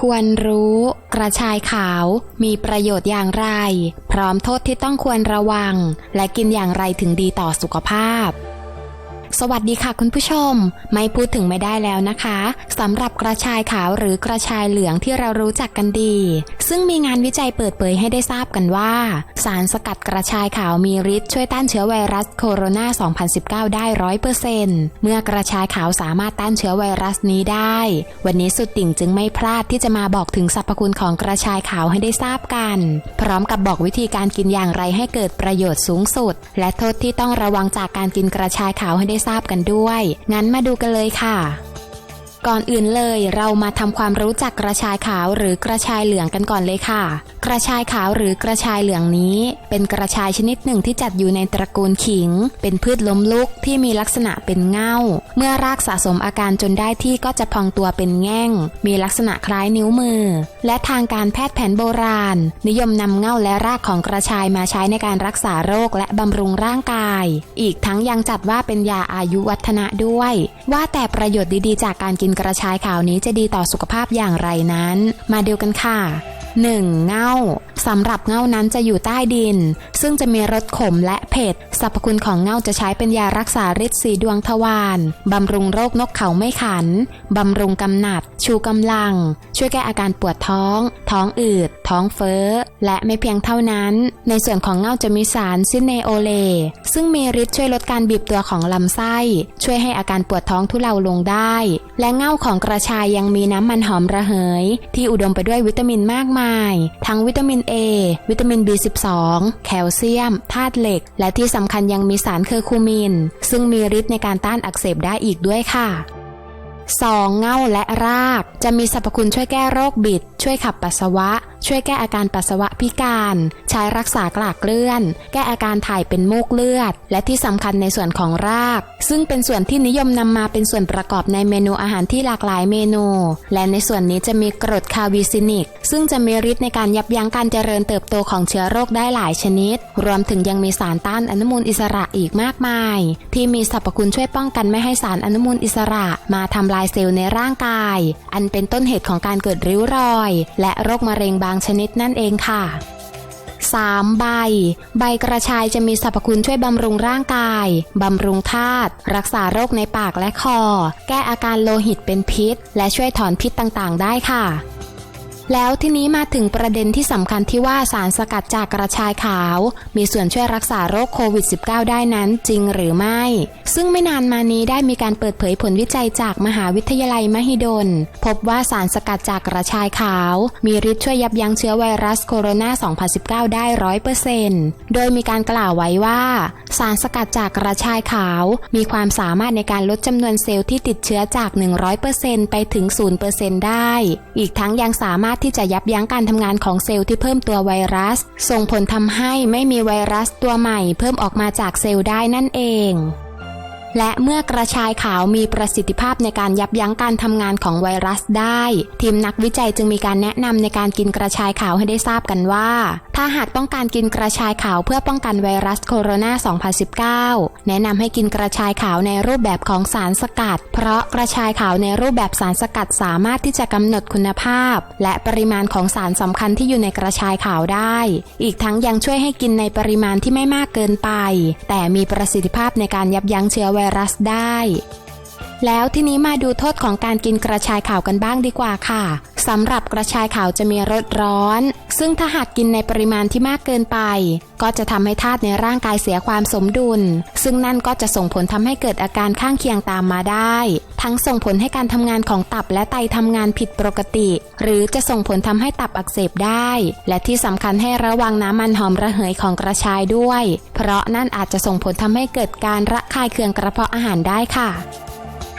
ควรรู้ กระชายขาว มีประโยชน์อย่างไร พร้อมโทษที่ต้องควรระวัง และกินอย่างไรถึงดีต่อสุขภาพ สวัสดีค่ะคุณผู้ชม ไม่พูดถึงไม่ได้แล้วนะคะสำหรับกระชายขาวหรือกระชายเหลืองที่เรารู้จักกันดี ซึ่งมีงานวิจัยเปิดเผยให้ได้ทราบกันว่า สารสกัดกระชายขาวมีฤทธิ์ช่วยต้านเชื้อไวรัสโคโรนา 2019 ได้ร้อยเปอร์เซ็นต์เมื่อกระชายขาวสามารถต้านเชื้อไวรัสนี้ได้ วันนี้สุดติ่งจึงไม่พลาดที่จะมาบอกถึงสรรพคุณของกระชายขาวให้ได้ทราบกัน พร้อมกับบอกวิธีการกินอย่างไรให้เกิดประโยชน์สูงสุด และโทษที่ต้องระวังจากการกินกระชายขาวให้ได้ทราบกันด้วย งั้นมาดูกันเลยค่ะ ก่อนอื่นเลยเรามาทำความรู้จักกระชายขาวหรือกระชายเหลืองกันก่อนเลยค่ะ กระชายขาวหรือกระชายเหลืองนี้ เป็นกระชายชนิดหนึ่งที่จัดอยู่ในตระกูลขิง เป็นพืชล้มลุกที่มีลักษณะเป็นเง่า เมื่อรากสะสมอาการจนได้ที่ก็จะพองตัวเป็นแง่ง มีลักษณะคล้ายนิ้วมือ และทางการแพทย์แผนโบราณ นิยมนำเง่าและรากของกระชายมาใช้ในการรักษาโรคและบำรุงร่างกาย อีกทั้งยังจัดว่าเป็นยาอายุวัฒนะด้วย ว่าแต่ประโยชน์ดีๆ จากการกินกระชายขาวนี้จะดีต่อสุขภาพอย่างไรนั้น มาดูกันค่ะ 1. เง่า สำหรับเง่านั้นจะอยู่ใต้ดิน ซึ่งจะมีรสขมและเผ็ดสรรพคุณของเง่าจะใช้เป็นยารักษาฤทธิ์สีดวงทวารบำรุงโรคนกเขาไม่ขันบำรุงกำหนัด ชูกำลัง ช่วยแก้อาการปวดท้อง ท้องอืด ท้องเฟ้อ และไม่เพียงเท่านั้น ในส่วนของเง่าจะมีสารซินเนโอเล ซึ่งมีฤทธิ์ช่วยลดการบีบตัวของลำไส้ ช่วยให้อาการปวดท้องทุเลาลงได้ และเง่าของกระชายยังมีน้ำมันหอมระเหย ที่อุดมไปด้วยวิตามินมากมาย ทั้งวิตามิน A วิตามิน B12 แคลเซียมธาตุเหล็ก และที่สำคัญยังมีสารเคอร์คูมิน ซึ่งมีฤทธิ์ในการต้านอักเสบได้อีกด้วยค่ะ 2. เง่าและราก จะมีสรรพคุณช่วยแก้โรคบิด ช่วยขับปัสสาวะ ช่วยแก้อาการปัสสาวะพิการ ใช้รักษากลากเลื่อน แก้อาการถ่ายเป็นมูกเลือด และที่สำคัญในส่วนของราก ซึ่งเป็นส่วนที่นิยมนำมาเป็นส่วนประกอบในเมนูอาหารที่หลากหลายเมนู และในส่วนนี้จะมีกรดคาวิซินิก ซึ่งจะมีฤทธิ์ในการยับยั้งการเจริญเติบโตของเชื้อโรคได้หลายชนิด รวมถึงยังมีสารต้านอนุมูลอิสระอีกมากมาย ที่มีสรรพคุณช่วยป้องกันไม่ให้สารอนุมูลอิสระ มาทำลายเซลล์ในร่างกาย อันเป็นต้นเหตุของการเกิดริ้วรอย และโรคมะเร็งบางชนิดนั่นเองค่ะ 3. ใบ ใบกระชายจะมีสรรพคุณช่วยบำรุงร่างกาย บำรุงธาตุ รักษาโรคในปากและคอ แก้อาการโลหิตเป็นพิษ และช่วยถอนพิษต่างๆ ได้ค่ะ แล้วทีนี้มาถึงประเด็นที่สำคัญที่ว่าสารสกัดจากกระชายขาว มีส่วนช่วยรักษาโรคโควิด -19 ได้นั้นจริงหรือไม่ ซึ่งไม่นานมานี้ได้มีการเปิดเผยผลวิจัยจากมหาวิทยาลัยมหิดล พบว่าสารสกัดจากกระชายขาว มีฤทธิ์ช่วยยับยั้งเชื้อไวรัสโคโรนา 2019 ได้ร้อยเปอร์เซ็นต์โดยมีการกล่าวไว้ว่า สารสกัดจากกระชายขาว มีความสามารถในการลดจำนวนเซลล์ที่ติดเชื้อจาก 100%ไปถึง 0%ได้ อีกทั้งยังสามารถารถที่จะยับยั้งการทำงานของเซลล์ที่เพิ่มตัวไวรัส ส่งผลทำให้ไม่มีไวรัสตัวใหม่ เพิ่มออกมาจากเซลล์ได้นั่นเองและเมื่อกระชายขาวมีประสิทธิภาพในการยับยั้งการทำงานของไวรัสได้ ทีมนักวิจัยจึงมีการแนะนำในการกินกระชายขาวให้ได้ทราบกันว่าถ้าหากต้องการกินกระชายขาวเพื่อป้องกันไวรัสโคโรนา 2019 แนะนำให้กินกระชายขาวในรูปแบบของสารสกัด เพราะกระชายขาวในรูปแบบสารสกัดสามารถที่จะกำหนดคุณภาพ และปริมาณของสารสำคัญที่อยู่ในกระชายขาวได้ อีกทั้งยังช่วยให้กินในปริมาณที่ไม่มากเกินไป แต่มีประสิทธิภาพในการยับยั้งเชื้อไวรัสได้ แล้วทีนี้มาดูโทษของการกินกระชายขาวกันบ้างดีกว่าค่ะสำหรับกระชายขาวจะมีรสร้อน ซึ่งถ้าหากกินในปริมาณที่มากเกินไป ก็จะทำให้ธาตุในร่างกายเสียความสมดุล ซึ่งนั่นก็จะส่งผลทำให้เกิดอาการข้างเคียงตามมาได้ ทั้งส่งผลให้การทำงานของตับและไตทำงานผิดปกติ หรือจะส่งผลทำให้ตับอักเสบได้ และที่สำคัญให้ระวังน้ำมันหอมระเหยของกระชายด้วย เพราะนั่นอาจจะส่งผลทำให้เกิดการระคายเคืองกระเพาะอาหารได้ค่ะ